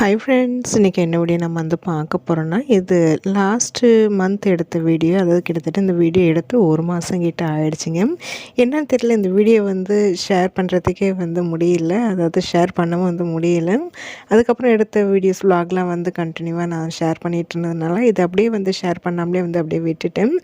Hi friends இன்றைக்கி என்ன video நம்ம வந்து பார்க்க போகிறோன்னா இது லாஸ்ட்டு மந்த் எடுத்த வீடியோ அதாவது கிட்டத்தட்ட இந்த வீடியோ எடுத்து ஒரு மாதம் கிட்ட ஆயிடுச்சுங்க. என்னன்னு தெரியல இந்த வீடியோ வந்து ஷேர் பண்ணுறதுக்கே வந்து முடியல. அதாவது ஷேர் பண்ணவும் வந்து முடியல. அதுக்கப்புறம் எடுத்த வீடியோஸ் vlogலாம் வந்து கண்டினியூவாக நான் ஷேர் பண்ணிட்டு இருந்ததுனால இது அப்படியே வந்து ஷேர் பண்ணாமலே வந்து அப்படியே விட்டுட்டேன்.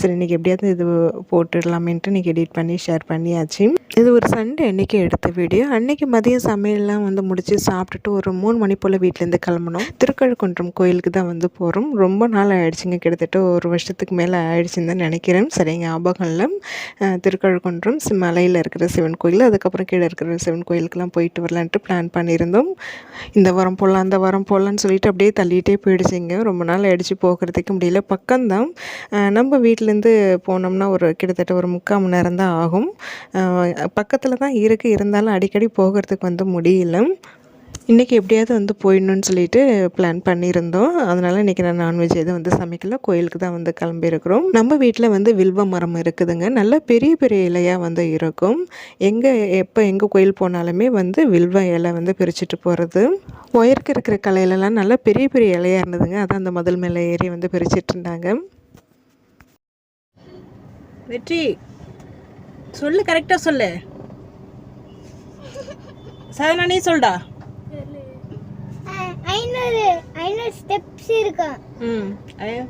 சரி இன்றைக்கி எப்படியாவது இது போட்டுடலாமேன்ட்டு இன்றைக்கி எடிட் பண்ணி ஷேர் பண்ணியாச்சு. இது ஒரு சண்டே அன்றைக்கி எடுத்த வீடியோ அன்றைக்கி மதியம் சமையல்லாம் வந்து முடித்து சாப்பிட்டுட்டு ஒரு மூணு மணி போல் வீட்டிலேருந்து கிளம்புனோம். திருக்கழுக்குன்றம் கோயிலுக்கு தான் வந்து போகிறோம் ரொம்ப நாள் ஆயிடுச்சுங்க. கிட்டத்தட்ட ஒரு வருஷத்துக்கு மேலே ஆயிடுச்சுன்னு தான் நினைக்கிறேன். சரி ஞாபகம் இல்லை. திருக்கழுக்குன்றம் மலையில் இருக்கிற சிவன் கோயில். அதுக்கப்புறம் கீழே இருக்கிற சிவன் கோயிலுக்கெல்லாம் போயிட்டு வரலான்ட்டு பிளான் பண்ணியிருந்தோம். இந்த வாரம் போகலாம் அந்த வாரம் போகலான்னு சொல்லிட்டு அப்படியே தள்ளிகிட்டே போயிடுச்சுங்க. ரொம்ப நாள் ஆயிடுச்சு போகிறதுக்கு. முடியல. பக்கம்தான். நம்ம வீட்டிலேருந்து போனோம்னா ஒரு கிட்டத்தட்ட ஒரு முக்கால் மணி நேரம் தான் ஆகும் பக்கத்தில் தான் இருக்குது இருந்தாலும் அடிக்கடி போகிறதுக்கு வந்து முடியல. இன்றைக்கி எப்படியாவது வந்து போயிடணும்னு சொல்லிட்டு பிளான் பண்ணியிருந்தோம். அதனால் இன்றைக்கி நான் நான்வெஜ் எதுவும் வந்து சமைக்கல. கோயிலுக்கு தான் வந்து கிளம்பியிருக்கிறோம். நம்ம வீட்டில் வந்து வில்வ மரம் இருக்குதுங்க. நல்ல பெரிய பெரிய இலையாக வந்து இருக்கும். எங்கே எப்போ எங்கே கோயில் போனாலுமே வந்து வில்வ இலை வந்து பிரிச்சுட்டு போகிறது ஒயருக்கு இருக்கிற கலையிலலாம் நல்லா பெரிய பெரிய இலையாக இருந்ததுங்க. அதான் அந்த முதல் மேலே ஏறி வந்து பிரிச்சுட்டு இருந்தாங்க. வெற்றி சொல்லு கரெக்டாக சொல்லு. சாதனா நீ சொல்டா. ஐநூறு ஐநூறு ஸ்டெப்ஸ் இருக்கும் ம்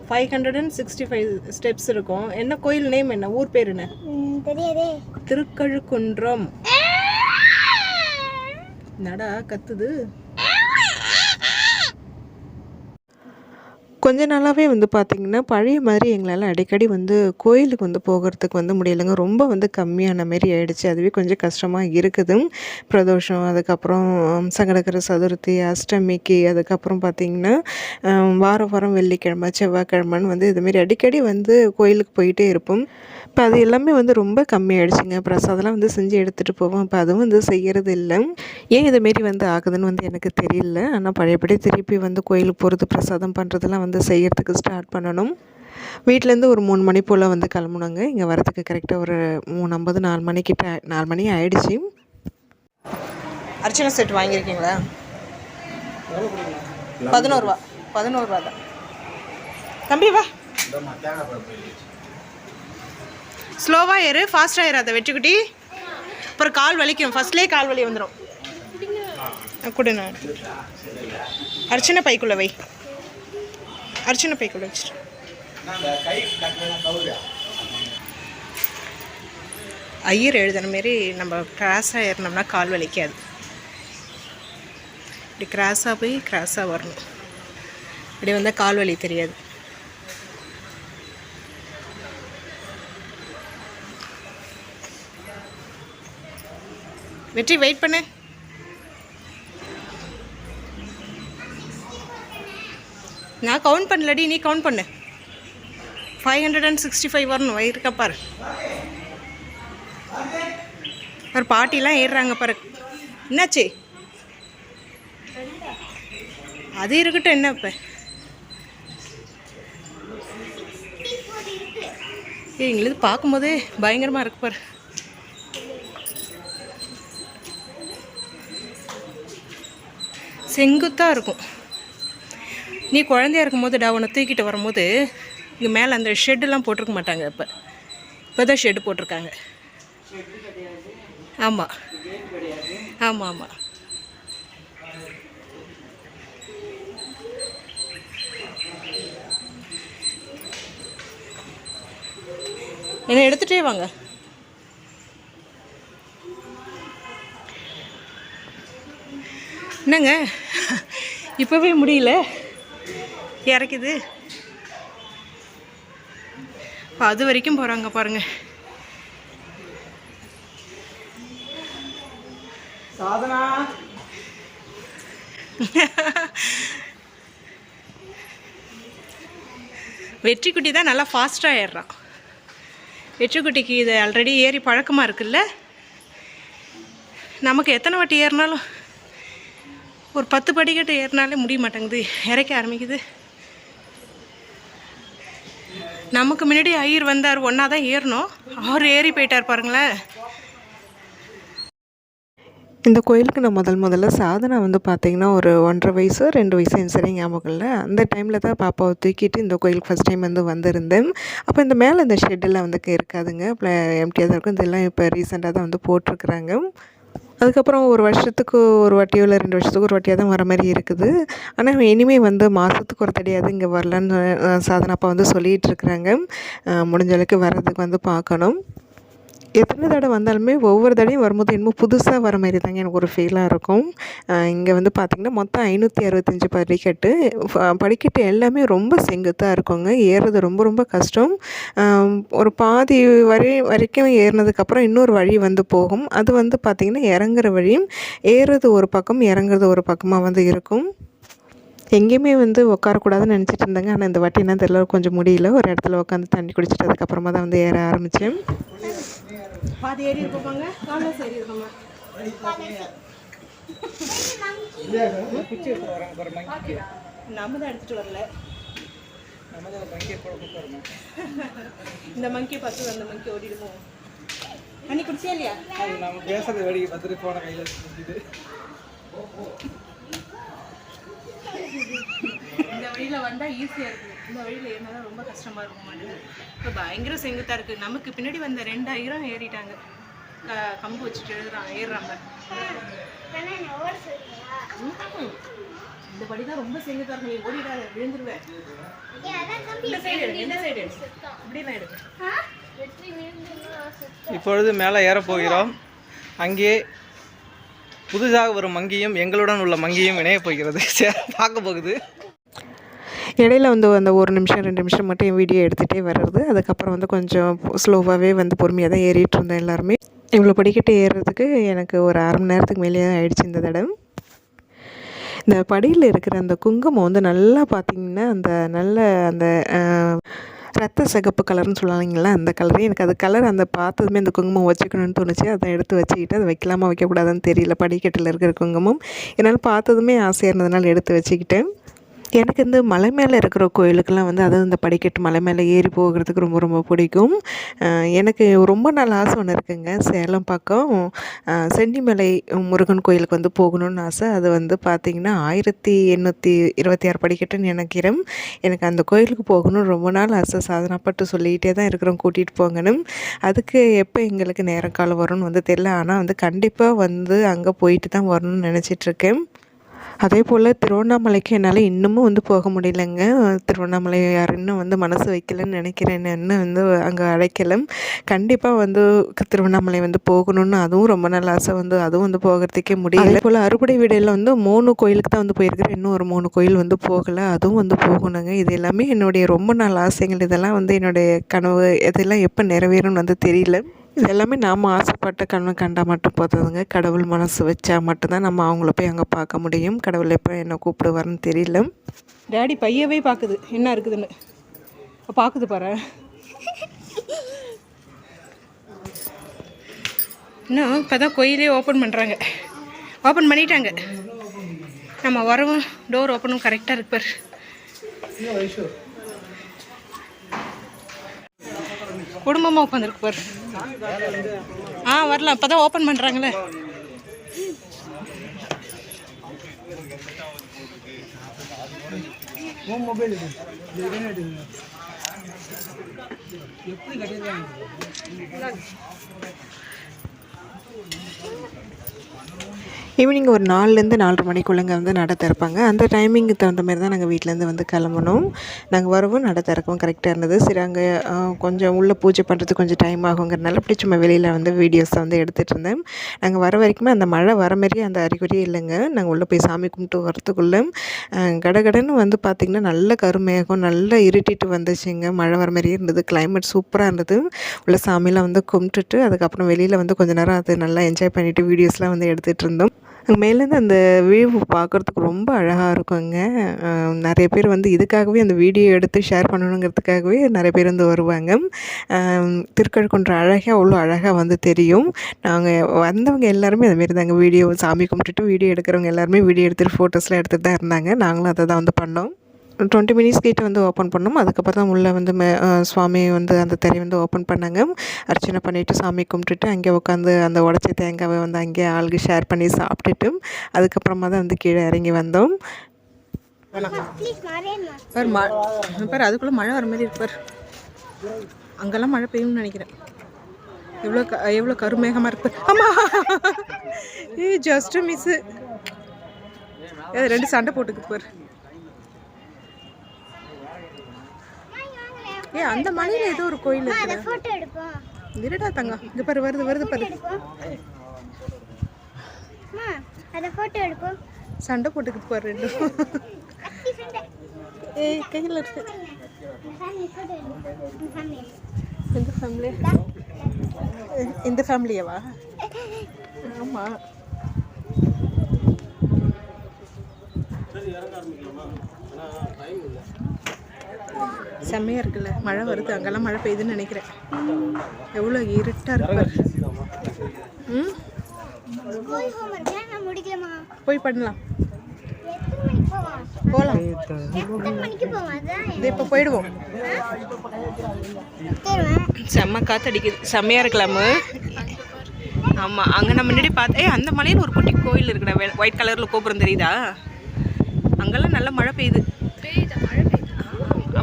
five hundred and sixty five steps இருக்கும். என்ன கோயில் நேம் என்ன? ஊர் பேர் என்ன? தெரியாதே. திருக்கழுக்குன்றம். நடா கத்துது? கொஞ்ச நாளாகவே வந்து பார்த்திங்கன்னா பழைய மாதிரி எங்களால் அடிக்கடி வந்து கோயிலுக்கு வந்து போகிறதுக்கு வந்து முடியலைங்க. ரொம்ப வந்து கம்மியான மாரி ஆயிடுச்சு. அதுவே கொஞ்சம் கஷ்டமாக இருக்குது. பிரதோஷம் அதுக்கப்புறம் சங்கடகர சதுர்த்தி அஷ்டமிக்கு அதுக்கப்புறம் பார்த்திங்கன்னா வாரம் வாரம் வெள்ளிக்கிழமை செவ்வாய்க்கிழமைன்னு வந்து இதுமாரி அடிக்கடி வந்து கோயிலுக்கு போயிட்டே இருப்போம். இப்போ அது எல்லாமே வந்து ரொம்ப கம்மியாயிடுச்சுங்க. பிரசாதம்லாம் வந்து செஞ்சு எடுத்துகிட்டு போவோம். இப்போ அதுவும் வந்து செய்கிறது இல்லை ஏன் இதுமாரி வந்து ஆகுதுன்னு வந்து எனக்கு தெரியல. ஆனால் பழையபடி திருப்பி வந்து கோயிலுக்கு போகிறது பிரசாதம் பண்ணுறதெல்லாம் வந்து செய்யறதுக்கு ஸ்டார்ட் பண்ணணும். வீட்டிலேருந்து ஒரு மூணு மணி போல் வந்து கிளம்புனாங்க. இங்கே வரதுக்கு கரெக்டாக ஒரு மூணு ஐம்பது நாலு மணிக்கிட்ட நாலு மணி ஆயிடுச்சு. அர்ச்சனை செட் வாங்கியிருக்கீங்களா? பதினோரு ரூபா. பதினோரு ரூபா தான். தம்பி வா. ஸ்லோவாக ஏறு ஃபாஸ்ட்டாக அதை வெற்றிக்குட்டி அப்புறம் கால் வலிக்கும். ஃபர்ஸ்ட்லேயே கால் வலி வந்துடும் கொடு நான் அர்ச்சனை பைக்குள்ளே வை. அர்ச்சனை பைக்குள்ளே வச்சிரு ஐயர் எழுதுன மாரி நம்ம கிராஸாக ஏறினோம்னா கால் வலிக்காது. இப்படி கிராஸாக போய் கிராஸாக வரணும். இப்படி வந்தால் கால் வலி தெரியாது. வெற்றி வெயிட் பண்ணு. நான் கவுண்ட் பண்ணலடி நீ கவுண்ட் பண்ணு. Five hundred and sixty five வரணும் இருக்கா பாரு பாரு பாட்டிலாம் ஏறுறாங்க பாரு. என்னாச்சு? அது இருக்கட்டும் என்ன இப்போ? எங்களுக்கு பார்க்கும்போதே பயங்கரமாக இருக்கு பாரு. செங்குத்தாக இருக்கும். நீ குழந்தையா இருக்கும்போது டா உன்னை தூக்கிட்டு வரும்போது இங்கே மேலே அந்த ஷெட்டெல்லாம் போட்டிருக்க மாட்டாங்க இப்போ. இப்போ தான் ஷெட்டு போட்டிருக்காங்க. ஆமாம் ஆமாம் ஆமாம் என்ன எடுத்துகிட்டே வாங்க. என்னங்க? இப்போவே முடியல. இறக்குது. அது வரைக்கும் போகிறாங்க பாருங்க. சாதனா. வெற்றிக்குட்டி தான் நல்லா ஃபாஸ்ட்டாக ஏறுறான். வெற்றிக்குட்டிக்கு இது ஆல்ரெடி ஏறி பழக்கமாக இருக்குல்ல? நமக்கு எத்தனை வாட்டி ஏறினாலும் ஒரு பத்து படிக்கட்டு ஏறினாலே முடிய மாட்டேங்குது. இறக்க ஆரம்பிக்குது. நமக்கு முன்னாடி ஐயர் வந்தார் ஒன்றா தான் ஏறணும். அவர் ஏறி போயிட்டார் பாருங்களேன். இந்த கோயிலுக்கு நான் முதல் முதல்ல சாதனை வந்து பார்த்திங்கன்னா ஒரு ஒன்றரை வயசு ரெண்டு வயசு எனக்கு சரி ஞாபகம் இல்லை. அந்த டைமில் தான் பாப்பாவை தூக்கிட்டு இந்த கோயிலுக்கு ஃபஸ்ட் டைம் வந்து வந்திருந்தேன். அப்போ இந்த மேலே இந்த ஷெட்டெல்லாம் வந்து இருக்காதுங்க. எம்டியாக தான் இருக்கும். இதெல்லாம் இப்போ ரீசெண்டாக தான் வந்து போட்டிருக்குறாங்க. அதுக்கப்புறம் ஒரு வருஷத்துக்கு ஒரு வாட்டியோ இல்லை ரெண்டு வருஷத்துக்கு ஒரு வாட்டியாக தான் வர மாதிரி இருக்குது. ஆனால் இனிமேல் வந்து மாதத்துக்கு ஒரு தடையாவது இங்கே வரலான்னு அஹ், அப்பா வந்து சொல்லிகிட்டு இருக்கிறாங்க. முடிஞ்ச அளவுக்கு வர்றதுக்கு வந்து பார்க்கணும். எத்தனை தடவை வந்தாலுமே ஒவ்வொரு தடவையும் வரும்போது என்னமோ புதுசாக வர மாதிரி தாங்க எனக்கு ஒரு ஃபீலாக இருக்கும். இங்கே வந்து பார்த்திங்கன்னா மொத்தம் ஐநூற்றி அறுபத்தஞ்சி படிக்கட்டு. படிக்கட்டு எல்லாமே ரொம்ப செங்குத்தாக இருக்குங்க. ஏறுறது ரொம்ப ரொம்ப கஷ்டம். ஒரு பாதி வரை வரைக்கும் ஏறினதுக்கப்புறம் இன்னொரு வழி வந்து போகும். அது வந்து பார்த்திங்கன்னா இறங்குற வழியும் ஏறுறது ஒரு பக்கம் இறங்குறது ஒரு பக்கமாக வந்து இருக்கும். எங்கேயுமே வந்து உட்காரக்கூடாதுன்னு நினச்சிட்டு இருந்தாங்க. ஆனால் இந்த வாட்டி என்ன தெரியல. கொஞ்சம் முடியல. ஒரு இடத்துல உட்காந்து தண்ணி குடிச்சிட்டு அதுக்கப்புறமா தான் வந்து ஏற ஆரம்பித்தேன் பாதி ஏறி இருப்பாங்க காலைல சரி இருக்கோமா? நம்ம தான் எடுத்துட்டு வரல. இந்த மங்கி பார்த்து அந்த மங்கி ஓடிடுவோம் தண்ணி குடிச்சியா இல்லையா? நம்ம பேசுறது வேடிக்கை பார்த்துட்டு போன கையில் இந்த வழியில வந்தா ஈஸியா இருக்கு இந்த வழியில ஏறினா ரொம்ப கஷ்டமா இருக்கும் மாட்டேங்குது இப்போ பயங்கர செங்குத்தா இருக்கு. நமக்கு பின்னாடி வந்த ரெண்டாயிரம் ஏறிட்டாங்க. க- கம்பு வச்சுட்டு எழுதுறாங்க. ஏறுறாங்க. இந்த படி தான் ரொம்ப செங்குத்தா இருக்கும். நீ ஓடிடாத விழுந்துருவேன் இந்த சைடு எடு இந்த சைடு எடு. இப்படிலாம் எடு. இப்பொழுது மேலே ஏறப் போகிறோம். அங்கே புதுசாக வரும் மங்கியும் எங்களுடன் உள்ள மங்கியும் இணையப் போகிறது. சே- பார்க்க போகுது. இடையில வந்து அந்த ஒரு நிமிஷம் ரெண்டு நிமிஷம் மட்டும் என் வீடியோ எடுத்துகிட்டே வர்றது. அதுக்கப்புறம் வந்து கொஞ்சம் ஸ்லோவாகவே வந்து பொறுமையாக தான் ஏறிட்டு இருந்தேன் எல்லாருமே. இவ்வளோ படிக்கட்டு ஏறுறதுக்கு எனக்கு ஒரு அரை மணி நேரத்துக்கு மேலேயே ஆயிடுச்சு இந்த தடவை. இந்த படியில் இருக்கிற அந்த குங்குமம் வந்து நல்லா பார்த்தீங்கன்னா அந்த நல்ல அந்த ரத்த சிகப்பு கலர்னு சொல்லுவாங்களா அந்த கலர் எனக்கு அது கலர் அந்த பார்த்ததுமே அந்த குங்குமம் வச்சுக்கணும்னு தோணுச்சு. அதை எடுத்து வச்சுக்கிட்டு அதை வைக்கலாமா வைக்கக்கூடாதுன்னு தெரியல. படிக்கட்டில் இருக்கிற குங்குமம். என்னால் பார்த்ததுமே ஆசையாக இருந்ததுனால எடுத்து வச்சுக்கிட்டேன். எனக்கு இந்த மலை மேலே இருக்கிற கோயிலுக்கெல்லாம் வந்து அதாவது இந்த படிக்கட்டு மலை மேலே ஏறி போகிறதுக்கு ரொம்ப ரொம்ப பிடிக்கும். எனக்கு ரொம்ப நாள் ஆசை ஒன்று இருக்குங்க. சேலம் பக்கம் சென்னிமலை முருகன் கோயிலுக்கு வந்து போகணும்னு ஆசை. அது வந்து பார்த்திங்கன்னா ஆயிரத்தி எண்ணூற்றி இருபத்தி ஆறு படிக்கட்டுன்னு நினைக்கிறேன். எனக்கு அந்த கோயிலுக்கு போகணும்னு ரொம்ப நாள் ஆசை. சாதனைப்பட்டு சொல்லிக்கிட்டே தான் இருக்கிறோம். கூட்டிகிட்டு போங்கன்னு. அதுக்கு எப்போ எங்களுக்கு நேரம் காலம் வரும்னு வந்து தெரியல. ஆனால் வந்து கண்டிப்பாக வந்து அங்கே போயிட்டு தான் வரணும்னு நினச்சிட்ருக்கேன் அதே போல் திருவண்ணாமலைக்கு என்னால் இன்னமும் வந்து போக முடியலங்க. திருவண்ணாமலை யார் இன்னும் வந்து மனசு வைக்கலன்னு நினைக்கிறேன். இன்னும் வந்து அங்கே அழைக்கல. கண்டிப்பாக வந்து திருவண்ணாமலை வந்து போகணும்னு அதுவும் ரொம்ப நாள் ஆசை வந்து அதுவும் வந்து போகிறதுக்கே முடியல. அதே போல் அறுபடை வீடையில் வந்து மூணு கோயிலுக்கு தான் வந்து போயிருக்கிறேன். இன்னும் ஒரு மூணு கோயில் வந்து போகலை. அதுவும் வந்து போகணுங்க. இது எல்லாமே என்னுடைய ரொம்ப நாள் ஆசைகள். இதெல்லாம் வந்து என்னுடைய கனவு இதெல்லாம் எப்போ நிறைவேறும்னு வந்து தெரியல. இது எல்லாமே நாம் ஆசைப்பட்ட கண்ணு கண்டால் மட்டும் போதாதுங்க. கடவுள் மனசு வச்சா மட்டும்தான் நம்ம அவங்கள போய் அங்கே பார்க்க முடியும். கடவுள் எப்போ என்ன கூப்பிடுவார்னு தெரியல. டேடி பையவே பார்க்குது என்ன இருக்குதுன்னு. பார்க்குது பாரு. இன்னும் இப்போ தான் கோயிலே ஓப்பன் பண்ணுறாங்க ஓப்பன் பண்ணிட்டாங்க. நம்ம வரவும் டோர் ஓப்பனும் கரெக்டாக இருப்பார் பாரு குடும்பமாக உட்காந்துருக்கு பாரு. ஆ வரலாம். இப்போ தான் ஓப்பன் பண்ணுறாங்களே எப்படி ஈவினிங் ஒரு நாலுலேருந்து நாலரை மணிக்குள்ளங்க வந்து நடை திறப்பாங்க. அந்த டைமிங்க்கு தகுந்த மாதிரி தான் நாங்கள் வீட்டிலேருந்து வந்து கிளம்பணும். நாங்கள் வரவும் நடை திறக்கவும் கரெக்டாக இருந்தது. சரி அங்கே கொஞ்சம் உள்ளே பூஜை பண்ணுறதுக்கு கொஞ்சம் டைம் ஆகுங்கிறனால அப்படி சும்மா வெளியில் வந்து வீடியோஸை வந்து எடுத்துகிட்டு இருந்தேன். நாங்கள் வர வரைக்குமே அந்த மழை வர மாதிரியே அந்த அறிகுறியே இல்லைங்க. நாங்கள் உள்ளே போய் சாமி கும்பிட்டு வரத்துக்குள்ளே கடகடன்னு வந்து பார்த்திங்கன்னா நல்ல கருமேகம் நல்லா இருட்டிட்டு வந்துச்சுங்க. மழை வர மாதிரியே இருந்தது. கிளைமேட் சூப்பராக இருந்தது. உள்ள சாமியெலாம் வந்து கும்பிட்டுட்டு அதுக்கப்புறம் வெளியில் வந்து கொஞ்ச நேரம் அது நல்லா என்ஜாய் பண்ணிவிட்டு வீடியோஸ்லாம் வந்து எடுத்துகிட்டு இருந்தோம். மேலேருந்து அந்த வியூ பார்க்குறதுக்கு ரொம்ப அழகாக இருக்குங்க. நிறைய பேர் வந்து இதுக்காகவே அந்த வீடியோ எடுத்து ஷேர் பண்ணணுங்கிறதுக்காகவே நிறைய பேர் வந்து வருவாங்க. திருக்கழுக்குன்ற அழகாக அவ்வளோ அழகாக வந்து தெரியும். நாங்கள் வந்தவங்க எல்லாருமே அதுமாரி தாங்க. வீடியோ சாமி கும்பிட்டுட்டு வீடியோ எடுக்கிறவங்க எல்லாருமே வீடியோ எடுத்துகிட்டு ஃபோட்டோஸ்லாம் எடுத்துகிட்டு தான் இருந்தாங்க. நாங்களும் அதை தான் வந்து பண்ணோம். டுவெண்ட்டி மினிட்ஸ் கேட்டு வந்து ஓப்பன் பண்ணோம். அதுக்கப்புறம் தான் உள்ளே வந்து மே சுவாமி வந்து அந்த திரை வந்து ஓப்பன் பண்ணாங்க. அர்ச்சனை பண்ணிவிட்டு சாமி கும்பிட்டுட்டு அங்கே உட்காந்து அந்த உடச்ச தேங்காவை வந்து அங்கேயே ஆளுக்கு ஷேர் பண்ணி சாப்பிட்டுட்டு அதுக்கப்புறமா தான் வந்து கீழே இறங்கி வந்தோம். பார் மாறேன்மா அதுக்குள்ளே மழை வர மாதிரி இருப்பார் அங்கெல்லாம் மழை பெய்யும்னு நினைக்கிறேன். எவ்வளோ க எவ்வளோ கருமேகமாக இருக்கு ஆமாம் ஆமா ஏ ஜஸ்ட்டு மிஸ்ஸு ரெண்டு சண்டை போட்டுக்கு பாரு. ஏ அந்த மலையில் ஏதோ ஒரு கோயில் இருக்கு. இருடா தங்கம் இங்கே பாரு வருது வருது பாரு. சண்டை போட்டுக்குது பாரு ரெண்டும் ஏய் கையில் இருக்கு. ஃபேமிலி ஃபோட்டோ எடுப்போம் ஃபேமிலி எந்த ஃபேமிலி இந்த. ஃபேமிலியாவா ஆமாம் செம்மையாக இருக்குல்ல. மழை வருது அங்கெல்லாம் மழை பெய்யுதுன்னு நினைக்கிறேன். எவ்வளோ இருட்டாக இருக்கு ம்? போய் பண்ணலாம். போகலாம் இது இப்போ போயிடுவோம். செம்ம காத்தடிக்குது. செம்மையாக இருக்கலாமு? ஆமாம் அங்கே நம்ம முன்னாடி பார்த்தேன் ஏ அந்த மலையில் ஒரு குட்டி கோயில் இருக்குடா. ஒயிட் கலரில் கோபுரம் தெரியுதா? அங்கெல்லாம் நல்லா மழை பெய்யுது.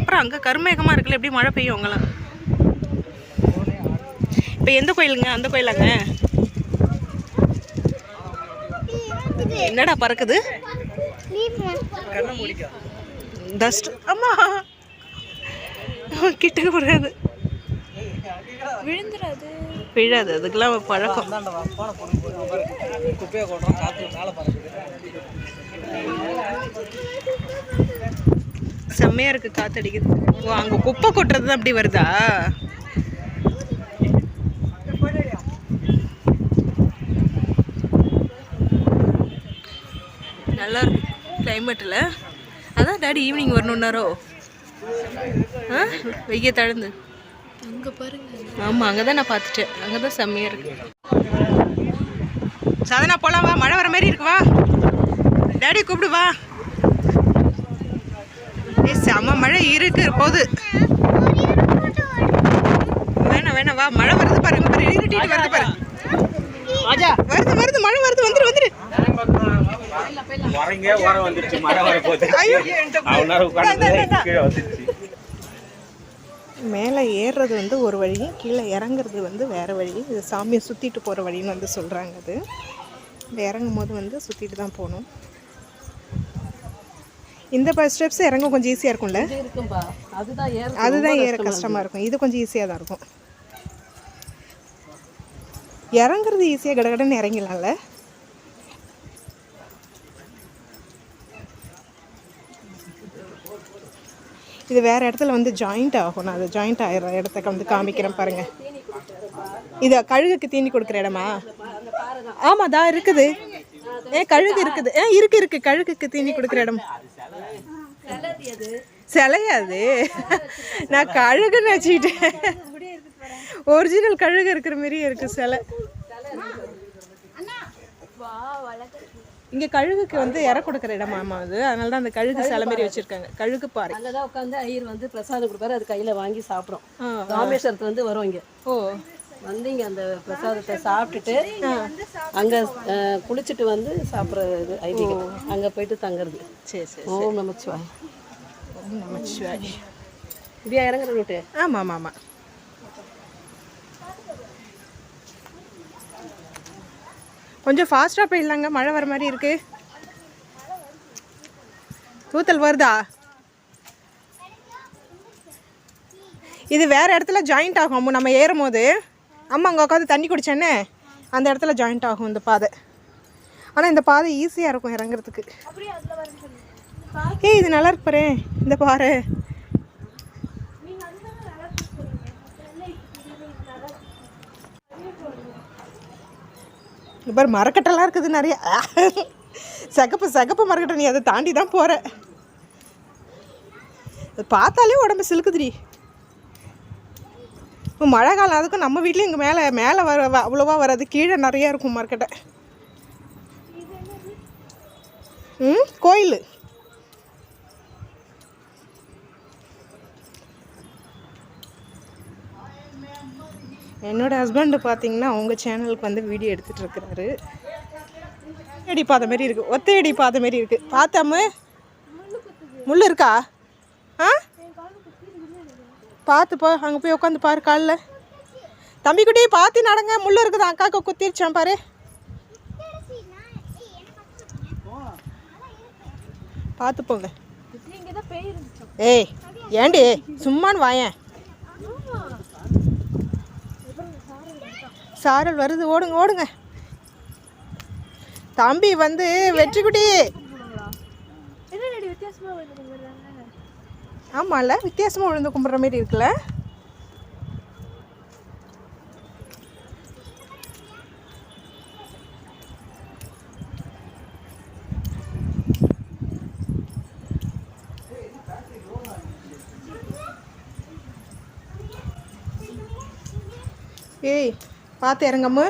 அப்புறம் அங்கே கருமேகமாக இருக்குல்ல எப்படி மழை பெய்யும் அங்கெல்லாம்? இப்போ எந்த கோயிலுங்க? அந்த கோயிலாங்க? என்னடா பறக்குது? டஸ்ட் அம்மா. கிட்டக்க போடாது விழாது அதுக்கெல்லாம் பழக்கம். குப்பையை கொட்டுறோம் காற்று மேலே பறக்குது செம்மையா இருக்கு காத்தடிக்குது. ஓ அங்க குப்பை கொட்டுறது தான் அப்படி வருதா? நல்லா இருக்கு கிளைமேட்டில் அதான் டாடி ஈவினிங் வரணுன்னாரோ ஆ? வெய்ய தழுந்து அங்கே பாருங்க. ஆமாம் அங்கே தான் நான் பார்த்துட்டேன். அங்கே தான் செம்மையாக இருக்கு. சாதனா போலாம் வா. மழை வர மாதிரி இருக்கு வா. டாடி கூப்பிடு வா. செம மழை இருக்கு போகுது. வேணாம் வேணாம் வா மழை வருது பாருங்க பாரு இருட்டிட்டு வருது பாரு. வருது வருது மழை வருது வந்துரு வந்துரு. வரங்க வர வந்துருச்சு மழை போகுது மேலே ஏறுறது வந்து ஒரு வழி கீழே இறங்குறது வந்து வேறு வழி. இது சாமியை சுற்றிட்டு போகிற வழின்னு வந்து சொல்கிறாங்க அது. இறங்கும் போது வந்து சுற்றிட்டு தான் போகணும். இந்த பஸ் ஸ்டெப்ஸ் இறங்க கொஞ்சம் ஈஸியாக இருக்கும்ல? இருக்கும்பா. அதுதான் ஏற அதுதான் ஏற கஷ்டமாக இருக்கும். இது கொஞ்சம் ஈஸியாக தான் இருக்கும். இறங்குறது ஈஸியாக கடகடன்னு இறங்கிடலாம்ல? இது வேறு இடத்துல வந்து ஜாயிண்ட் ஆகும். நான் அது ஜாயிண்ட் ஆகிற இடத்துக்கு வந்து காமிக்கிறேன் பாருங்க. இது கழுகுக்கு தீனி கொடுக்குற இடமா? ஆமாம் தான். இருக்குது. ஏ கழுகு இருக்குது. ஏ இருக்கு இருக்கு. கழுகுக்கு தீனி கொடுக்குற இடம். சிலையாது. நான் கழுகுன்னு வச்சுக்கிட்டேன். ஒரிஜினல் கழுகு இருக்கிற மாதிரியே இருக்கு சிலை. இங்க கழுகுக்கு வந்து இற கொடுக்குற இடமாமா அது. அதனால தான் அந்த கழுகு சிலை மாதிரி வச்சிருக்காங்க. கழுகு பாறை. அங்கதான் உட்காந்து ஐயர் வந்து பிரசாதம் கொடுப்பாரு. அது கையில வாங்கி சாப்பிடும். ராமேஸ்வரத்துல இருந்து வரும் இங்க. ஓ. வந்து இங்க அந்த பிரசாதத்தை சாப்பிட்டுட்டு அங்க குளிச்சுட்டு வந்து சாப்பிட்றது ஐதீகம். அங்க போயிட்டு தங்குறது. சரி சரி ஓம் நமச்சிவாய். ஓம் நமச்சிவாய். இப்படியா இறங்குற ரூட்டு? ஆமாம் ஆமாம் ஆமாம் கொஞ்சம் ஃபாஸ்ட்டாக போயிடலாங்க. மழை வர மாதிரி இருக்கு. தூத்தல் வருதா? இது வேறு இடத்துல ஜாயிண்ட் ஆகும். நம்ம ஏறும் போது அம்மா அங்கே உட்காந்து தண்ணி குடிச்சேன்னே அந்த இடத்துல ஜாயிண்ட் ஆகும் இந்த பாதை. ஆனால் இந்த பாதை ஈஸியாக இருக்கும் இறங்குறதுக்கு. ஏய் இது நல்லா இருப்பறேன் இந்த பாரு இங்க பாரு மரக்கட்டெல்லாம் இருக்குது நிறைய. சகப்பு சகப்பு மரக்கட்டை நீ அதை தாண்டி தான் போகிற பார்த்தாலே உடம்பு சிலுக்குதுடி. இப்போ மழை காலம் அதுக்கும் நம்ம வீட்லேயும் இங்கே மேலே மேலே வர அவ்வளோவா வராது. கீழே நிறையா இருக்கும் மார்க்கெட்டை ம்? கோயில். என்னோடய ஹஸ்பண்டு பார்த்தீங்கன்னா அவங்க சேனலுக்கு வந்து வீடியோ எடுத்துகிட்டு இருக்கிறாரு. அடி பாத மாரி இருக்குது ஒத்தையடி பாத மாரி இருக்குது பார்த்தாம முள் இருக்கா? ஆ? பார்த்துப்பா அங்கே போய் உட்காந்து பாரு காலில். தம்பி பார்த்து நடங்க முள்ளு இருக்குது அக்காவுக்கு குத்திருச்சான் பாரு. பார்த்து போங்க. ஏய் ஏண்டி சும்மான்னு வாயேன் சாரல் வருது ஓடுங்க ஓடுங்க. தம்பி வந்து வெற்றிக்குட்டி. ஆமாம்ல வித்தியாசமாக விழுந்து கும்பிட்ற மாதிரி இருக்குல்ல? ஏய் பார்த்து இறங்கம்மு.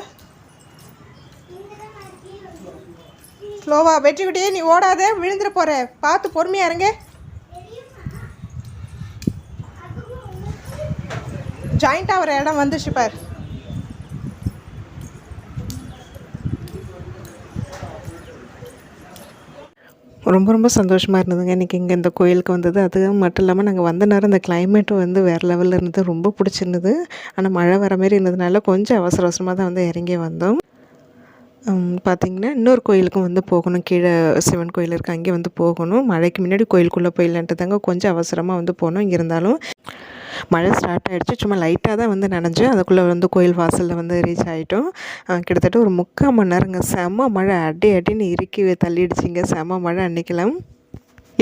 ஸ்லோவா வெற்றிக்குட்டி நீ ஓடாத விழுந்துட போகிற பார்த்து பொறுமையாக இறங்க. ஜாயிண்ட் ஆகிற இடம் வந்துச்சு பார். ரொம்ப ரொம்ப சந்தோஷமாக இருந்ததுங்க. இன்றைக்கி இங்கே இந்த கோயிலுக்கு வந்தது. அது மட்டும் இல்லாமல் நாங்கள் வந்த நேரம் இந்த கிளைமேட்டும் வந்து வேறு லெவலில் இருந்தது. ரொம்ப பிடிச்சிருந்தது. ஆனால் மழை வர மாதிரி இருந்ததுனால கொஞ்சம் அவசர அவசரமாக தான் வந்து இறங்கி வந்தோம். பார்த்திங்கன்னா இன்னொரு கோயிலுக்கும் வந்து போகணும். கீழே சிவன் கோயில் இருக்குது அங்கே வந்து போகணும். மழைக்கு முன்னாடி கோயிலுக்குள்ளே போயிடலான்ட்டு தாங்க கொஞ்சம் அவசரமாக வந்து போனோம். இருந்தாலும் மழை ஸ்டார்ட் ஆகிடுச்சு சும்மா லைட்டாக தான் வந்து நனைஞ்சு அதுக்குள்ளே வந்து கோயில் வாசலில் வந்து ரீச் ஆகிட்டோம் கிட்டத்தட்ட ஒரு முக்கால் மணி நேரங்க. செம மழை அடி அடின்னு இறுக்கி தள்ளிடுச்சிங்க. செம மழை அன்றைக்கெல்லாம்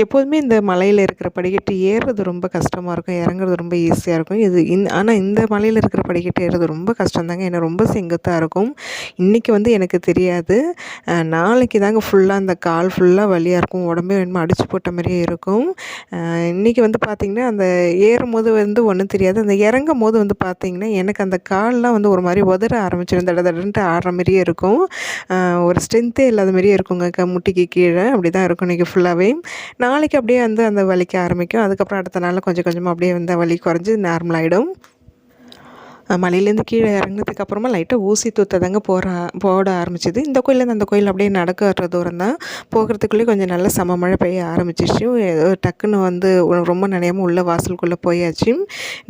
எப்போதுமே இந்த மலையில் இருக்கிற படிக்கட்டு ஏறுறது ரொம்ப கஷ்டமாக இருக்கும். இறங்குறது ரொம்ப ஈஸியாக இருக்கும். இது இந் ஆனால் இந்த மலையில் இருக்கிற படிக்கட்டு ஏறுறது ரொம்ப கஷ்டம் தாங்க ஏன்னா ரொம்ப செங்குத்தாக இருக்கும். இன்றைக்கி வந்து எனக்கு தெரியாது. நாளைக்கு தாங்க ஃபுல்லாக அந்த கால் ஃபுல்லாக வலியாக இருக்கும். உடம்பே வேணுமா அடிச்சு போட்ட மாதிரியே இருக்கும். இன்றைக்கி இன்னைக்கு வந்து பார்த்திங்கன்னா அந்த ஏறும் போது வந்து ஒன்றும் தெரியாது. அந்த இறங்கும் போது வந்து பார்த்திங்கன்னா எனக்கு அந்த கால்லாம் வந்து ஒரு மாதிரி உதற ஆரம்பிச்சிடும் தட தடன்ட்டு ஆடுற மாதிரியே இருக்கும். ஒரு ஸ்ட்ரென்த்தே இல்லாத மாதிரியே இருக்குங்க. முட்டிக்கு கீழே அப்படி தான் இருக்கும் இன்றைக்கி ஃபுல்லாகவே நான் நாளைக்கு அப்படியே வந்து அந்த வலிக்க ஆரம்பிக்கும். அதுக்கப்புறம் அடுத்த நாள் கொஞ்சம் கொஞ்சமாக அப்படியே வந்து வலி குறைஞ்சி நார்மல் ஆகிடும் மலையிலேருந்து கீழே இறங்கினதுக்கு அப்புறமா லைட்டாக ஊசி தூத்ததாங்க போகிற போட ஆரம்பிச்சிது. இந்த கோயிலேருந்து அந்த கோயில் அப்படியே நடக்கிற தூரம் தான். போகிறதுக்குள்ளேயே கொஞ்சம் நல்ல சம மழை பெய்ய ஆரம்பிச்சிச்சு. ஏதோ டக்குன்னு வந்து ரொம்ப நினையாமல் உள்ள வாசலுக்குள்ளே போயாச்சு.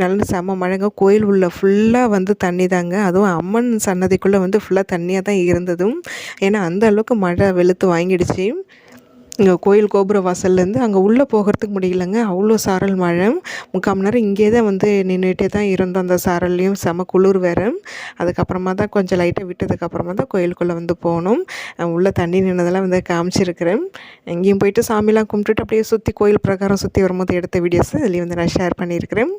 நல்ல செம மழைங்க. கோயில் உள்ள ஃபுல்லாக வந்து தண்ணி தாங்க. அதுவும் அம்மன் சன்னதிக்குள்ளே வந்து ஃபுல்லாக தண்ணியாக தான் இருந்ததும். ஏன்னா அந்த அளவுக்கு மழை வெளுத்து வாங்கிடுச்சு. இங்கே கோயில் கோபுர வாசல்லேருந்து அங்கே உள்ளே போகிறதுக்கு முடியலங்க. அவ்வளோ சாரல் மழை. முக்கால் மணி நேரம் இங்கே தான் வந்து நின்றுட்டே தான் இருந்தோம் அந்த சாரல்லையும். செம குளிர் வேறு. அதுக்கப்புறமா தான் கொஞ்சம் லைட்டாக விட்டதுக்கப்புறமா தான் கோயிலுக்குள்ளே வந்து போனோம். உள்ளே தண்ணி நின்னதெல்லாம் வந்து காமிச்சிருக்கிறேன். எங்கேயும் போயிட்டு சாமிலாம் கும்பிட்டுட்டு அப்படியே சுற்றி கோயில் பிரகாரம் சுற்றி வரும்போது எடுத்த வீடியோஸ் அதுலேயும் வந்து நான் ஷேர் பண்ணியிருக்கிறேன்.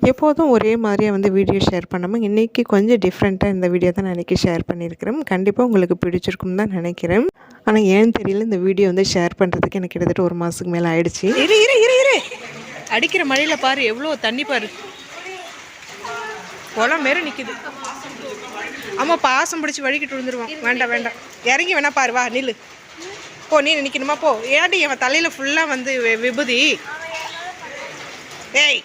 எப்போதும் ஒரே மாதிரியாக வந்து வீடியோ ஷேர் பண்ணாமல் இன்றைக்கி கொஞ்சம் டிஃப்ரெண்ட்டாக இந்த வீடியோ தான் நான் இன்றைக்கி ஷேர் பண்ணியிருக்கிறேன். கண்டிப்பாக உங்களுக்கு பிடிச்சிருக்கும் தான் நினைக்கிறேன். ஆனால் ஏன்னு தெரியல இந்த வீடியோ வந்து ஷேர் பண்ணுறதுக்கு எனக்கு கிட்டத்தட்ட ஒரு மாதத்துக்கு மேலே ஆயிடுச்சு. இரு இரு இரு இரு. அடிக்கிற மழையில் பாரு எவ்வளோ தண்ணி பாரு. குளம் மாரி நிற்கிது ஆமாம் பாசம் பிடிச்சி வழிக்கிட்டு விழுந்துருவான். வேண்டாம் வேண்டாம். இறங்கி வேணா பாரு வா நில்லு. போ நீ நிற்கணுமா போ. ஏன்டி அவன் தலையில் ஃபுல்லாக வந்து வி- விபூதி? ஏய்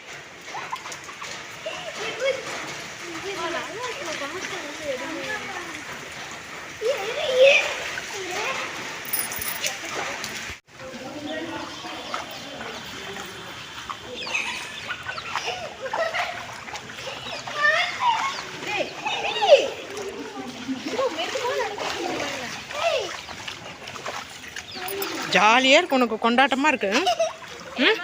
ஜாலியாக இருக்கும் உனக்கு கொண்டாட்டமாக இருக்கு. ம்?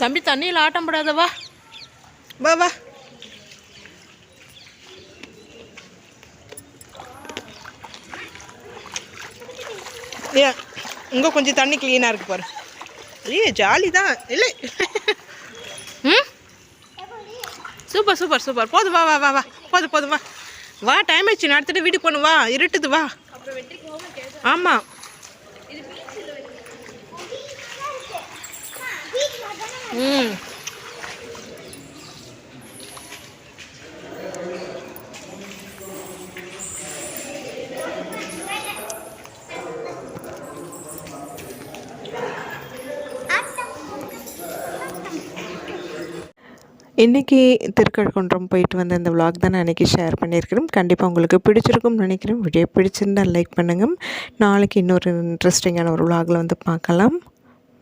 தம்பி தண்ணியில் ஆட்டம் போடாத வா வா வா ஏன் இங்கே கொஞ்சம் தண்ணி க்ளீனாக இருக்கு பாரு. ஐயே ஜாலி தான். இல்லை. ம்? Super super super. போதும் வா வா வா வா. போதும் போதும் வா. வா டைம் ஆச்சு நடத்திட்டு வீடு போகணும். வா இருட்டுது வா. ஆமாம் ம். இன்றைக்கி திருக்கழுக்குன்றம் போயிட்டு வந்த இந்த விளாக் தான் நான் இன்றைக்கி ஷேர் பண்ணியிருக்கிறேன். கண்டிப்பாக உங்களுக்கு பிடிச்சிருக்கும்னு நினைக்கிறேன். வீடியோ பிடிச்சிருந்தால் லைக் பண்ணுங்கள் நாளைக்கு இன்னொரு இன்ட்ரெஸ்டிங்கான ஒரு விளாகில் வந்து பார்க்கலாம்.